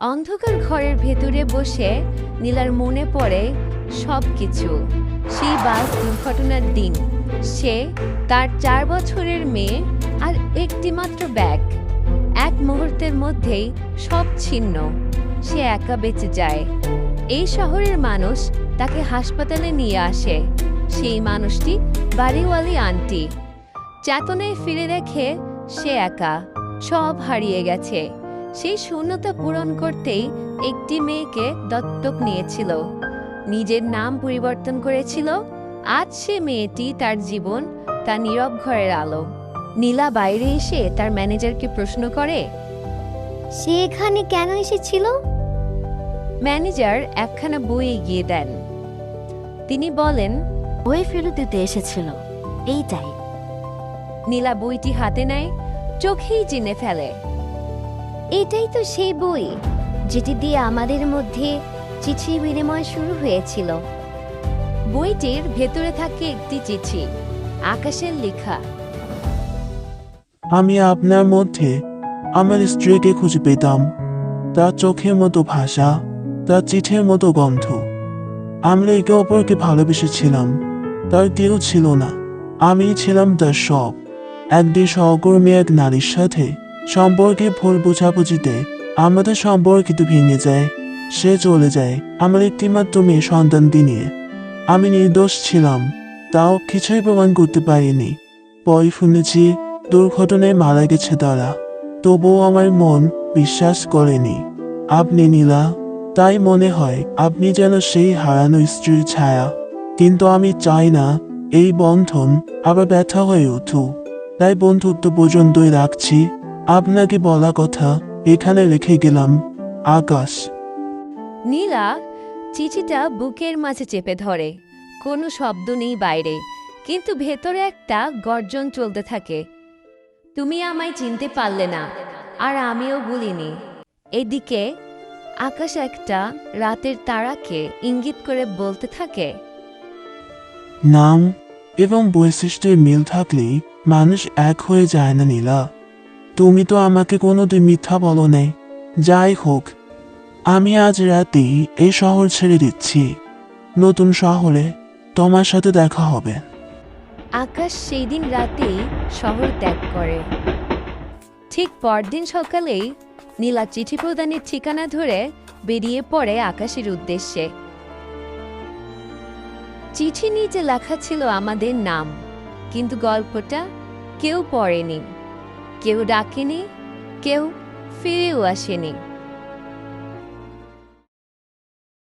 অন্ধকার ঘরের ভেতরে বসে নীলার মনে পড়ে সব কিছু সেই বাস দুর্ঘটনার দিন। সে, তার চার বছরের মেয়ে আর একটিমাত্র ব্যাগ। এক মুহূর্তের মধ্যেই সব ছিন্ন। সে একা বেঁচে যায়। এই শহরের মানুষ তাকে হাসপাতালে নিয়ে আসে। সেই মানুষটি বাড়িওয়ালি আন্টি। চেতনায় ফিরে দেখে সে একা। সব হারিয়ে গেছে। সেই শূন্যতা পূরণ করতেই একটি মেয়েকে দত্তক নিয়েছিল। নিজের নাম পরিবর্তন করেছিল। আজ সে মেয়েটি তার জীবন তার নীরব ঘরের আলো। নীলা বাইরে এসে তার ম্যানেজারকে প্রশ্ন করে সে এখানে কেন এসেছিল? ম্যানেজার একখানা বই এগিয়ে দেন। তিনি বলেন বই ফেরত দিতে এসেছিল। এইটাই। নীলা বইটি হাতে নেয় চোখেই চিনে ফেলে। এটাই তো সেই বই যেটি দিয়ে আমাদের মধ্যে চিঠি বিনিময় শুরু হয়েছিল। বইটির ভেতরে থাকে একটি চিঠি, আকাশের লেখা। আমি আপনার মধ্যে আমার স্ত্রীকে খুঁজে পেতাম। তার চোখের মতো ভাষা, তার চিঠের মতো গন্ধ। আমরা একে অপরকে ভালোবেসেছিলাম, তার কেউ ছিল না। আমি ছিলাম তার সব। একদিন সহকর্মী এক নারীর সাথে সম্পর্কে ভুল বোঝাবুঝিতে আমাদের সম্পর্কিত ভেঙে যায়, সে চলে যায় আমার একটিমাত্র মেয়ে সন্তান নিয়ে আমি নির্দোষ ছিলাম, তাও কিছুই প্রমাণ করতে পারিনি। পরে শুনেছি দুর্ঘটনায় মারা গেছে তারা, তবুও আমার মন বিশ্বাস করেনি। আপনি নীলা, তাই মনে হয় আপনি যেন সেই হারানো স্ত্রীর ছায়া। কিন্তু আমি চাই না এই বন্ধন আবার ব্যথা হয়ে উঠুক। তাই বন্ধুত্ব পর্যন্তই রাখছি। আপনাকে বলা কথা এখানে রেখে গেলাম। আকাশ। নীলা চিঠিটা বুকের মাঝে চেপে ধরে। কোনো শব্দ নেই বাইরে কিন্তু ভেতরে একটা গর্জন চলতে থাকে। তুমি আমায় চিনতে পারলে না আর আমিও ভুলিনি এদিকে আকাশ একটা রাতের তারাকে ইঙ্গিত করে বলতে থাকে। নাম এবং বৈশিষ্ট্যের মিল থাকলে মানুষ এক হয়ে যায় না নীলা। তুমি তো আমাকে কোনোদিন মিথ্যা বলো নাই। যাই হোক, আমি আজ রাতেই এই শহর ছেড়ে দিচ্ছি। নতুন শহরে তোমার সাথে দেখা হবে। আকাশ সেই দিন রাতেই শহর ত্যাগ করে। ঠিক পরদিন সকালেই নীলা চিঠি প্রদানের ঠিকানা ধরে বেরিয়ে পড়ে আকাশের উদ্দেশ্যে। চিঠি নিচে লেখা ছিল আমাদের নাম, কিন্তু গল্পটা কেউ পড়েনি। কেউ ডাকেনি কেউ ফিরেও আসেনি।